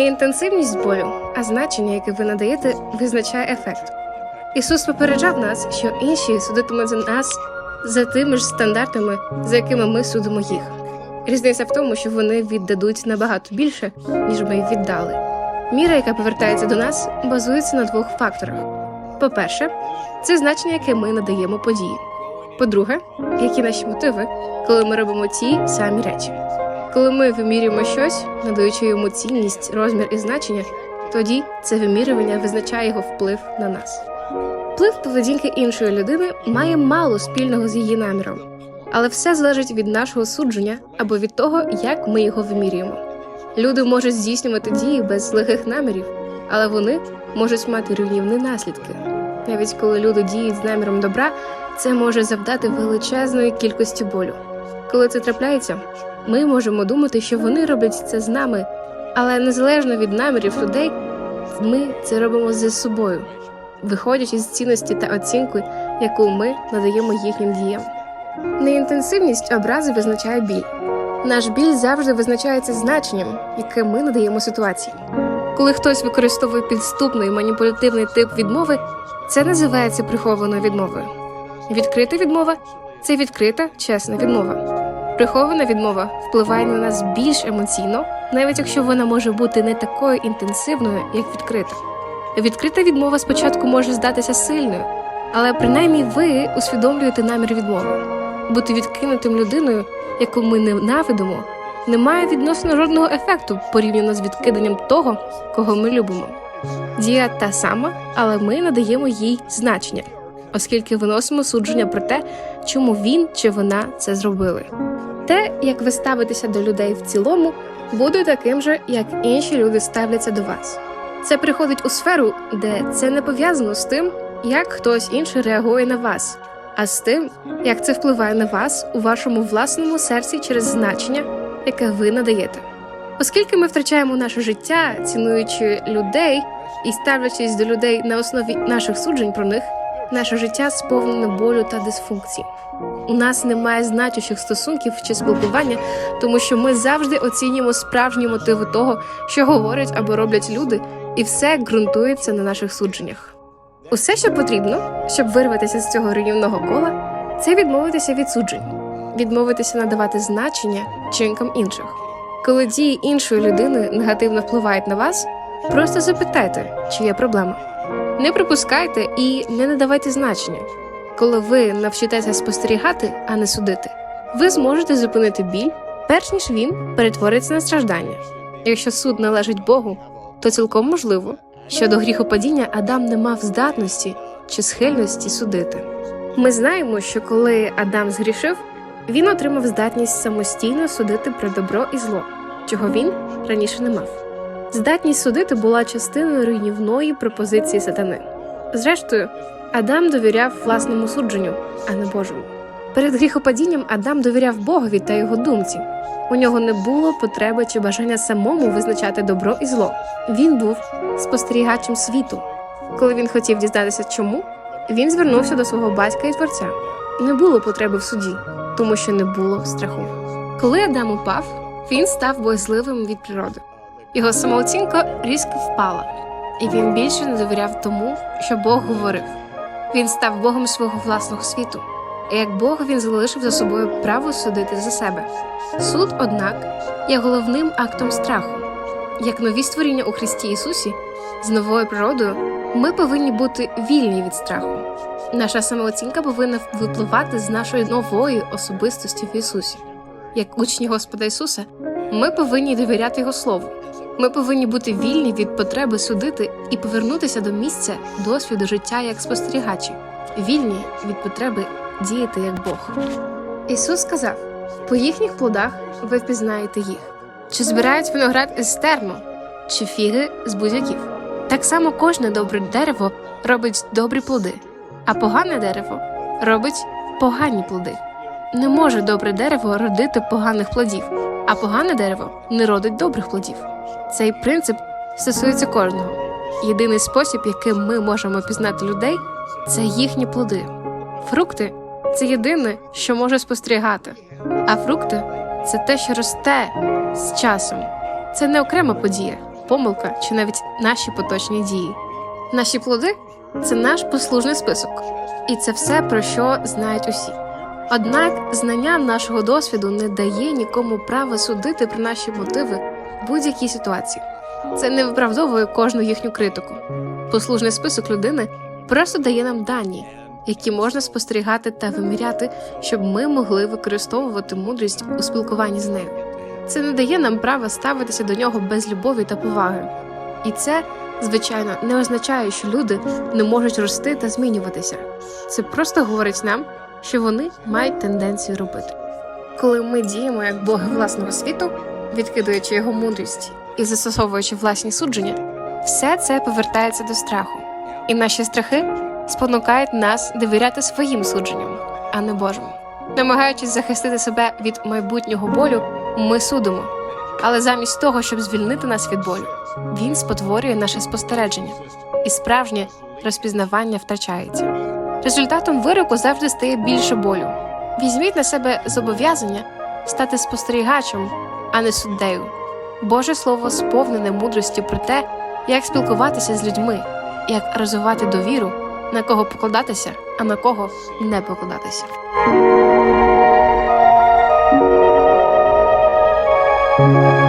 інтенсивність болю, а значення, яке ви надаєте, визначає ефект. Ісус попереджав нас, що інші судитимуть за нас за тими ж стандартами, за якими ми судимо їх. Різниця в тому, що вони віддадуть набагато більше, ніж ми віддали. Міра, яка повертається до нас, базується на двох факторах: по-перше, це значення, яке ми надаємо події. По-друге, які наші мотиви, коли ми робимо ті самі речі. Коли ми вимірюємо щось, надаючи йому цінність, розмір і значення, тоді це вимірювання визначає його вплив на нас. Вплив поведінки іншої людини має мало спільного з її наміром, але все залежить від нашого судження або від того, як ми його вимірюємо. Люди можуть здійснювати дії без злих намірів, але вони можуть мати руйнівні наслідки. Навіть коли люди діють з наміром добра, це може завдати величезної кількості болю. Коли це трапляється, ми можемо думати, що вони роблять це з нами, але незалежно від намірів людей, ми це робимо зі собою, виходячи з цінності та оцінки, яку ми надаємо їхнім діям. Неінтенсивність образи визначає біль. Наш біль завжди визначається значенням, яке ми надаємо ситуації. Коли хтось використовує підступний маніпулятивний тип відмови, це називається прихованою відмовою. Відкрита відмова це відкрита, чесна відмова. Прихована відмова впливає на нас більш емоційно, навіть якщо вона може бути не такою інтенсивною, як відкрита. Відкрита відмова спочатку може здатися сильною, але принаймні ви усвідомлюєте намір відмови. Бути відкинутим людиною, яку ми ненавидимо, не має відносно жодного ефекту порівняно з відкиданням того, кого ми любимо. Дія та сама, але ми надаємо їй значення, оскільки виносимо судження про те, чому він чи вона це зробили. Те, як ви ставитеся до людей в цілому, буде таким же, як інші люди ставляться до вас. Це приходить у сферу, де це не пов'язано з тим, як хтось інший реагує на вас, а з тим, як це впливає на вас у вашому власному серці через значення, яке ви надаєте. Оскільки ми втрачаємо наше життя, цінуючи людей і ставлячись до людей на основі наших суджень про них, наше життя сповнене болю та дисфункцій. У нас немає значущих стосунків чи спілкування, тому що ми завжди оцінюємо справжні мотиви того, що говорять або роблять люди, і все ґрунтується на наших судженнях. Усе, що потрібно, щоб вирватися з цього руйнівного кола, це відмовитися від суджень, відмовитися надавати значення вчинкам інших. Коли дії іншої людини негативно впливають на вас, просто запитайте, чи є проблема. Не припускайте і не надавайте значення. Коли ви навчитеся спостерігати, а не судити, ви зможете зупинити біль, перш ніж він перетвориться на страждання. Якщо суд належить Богу, то цілком можливо, що до гріхопадіння Адам не мав здатності чи схильності судити. Ми знаємо, що коли Адам згрішив, він отримав здатність самостійно судити про добро і зло, чого він раніше не мав. Здатність судити була частиною руйнівної пропозиції сатани. Зрештою, Адам довіряв власному судженню, а не Божому. Перед гріхопадінням Адам довіряв Богові та його думці. У нього не було потреби чи бажання самому визначати добро і зло. Він був спостерігачем світу. Коли він хотів дізнатися, чому, він звернувся до свого батька і творця. Не було потреби в суді, тому що не було страху. Коли Адам упав, він став боязливим від природи. Його самооцінка різко впала, і він більше не довіряв тому, що Бог говорив. Він став Богом свого власного світу, і як Бог він залишив за собою право судити за себе. Суд, однак, є головним актом страху. Як нові створіння у Христі Ісусі з новою природою, ми повинні бути вільні від страху. Наша самооцінка повинна випливати з нашої нової особистості в Ісусі. Як учні Господа Ісуса, ми повинні довіряти Його Слову. Ми повинні бути вільні від потреби судити і повернутися до місця досвіду життя як спостерігачі, вільні від потреби діяти як Бог. Ісус сказав: по їхніх плодах ви впізнаєте їх, чи збирають виноград із терну, чи фіги з будь-яків. Так само кожне добре дерево робить добрі плоди, а погане дерево робить погані плоди. Не може добре дерево родити поганих плодів, а погане дерево не родить добрих плодів. Цей принцип стосується кожного. Єдиний спосіб, яким ми можемо пізнати людей, це їхні плоди. Фрукти це єдине, що може спостерігати, а фрукти це те, що росте з часом. Це не окрема подія, помилка чи навіть наші поточні дії. Наші плоди це наш послужний список, і це все про що знають усі. Однак знання нашого досвіду не дає нікому права судити про наші мотиви будь-якій ситуації. Це не виправдовує кожну їхню критику. Послужний список людини просто дає нам дані, які можна спостерігати та виміряти, щоб ми могли використовувати мудрість у спілкуванні з нею. Це не дає нам права ставитися до нього без любові та поваги. І це, звичайно, не означає, що люди не можуть рости та змінюватися. Це просто говорить нам, що вони мають тенденцію робити. Коли ми діємо як боги власного світу, відкидаючи його мудрість і застосовуючи власні судження, все це повертається до страху, і наші страхи спонукають нас довіряти своїм судженням, а не Божим. Намагаючись захистити себе від майбутнього болю, ми судимо. Але замість того, щоб звільнити нас від болю, він спотворює наше спостереження, і справжнє розпізнавання втрачається. Результатом вироку завжди стає більше болю. Візьміть на себе зобов'язання стати спостерігачем, а не суддею. Боже Слово сповнене мудрості про те, як спілкуватися з людьми, як розвивати довіру, на кого покладатися, а на кого не покладатися. Thank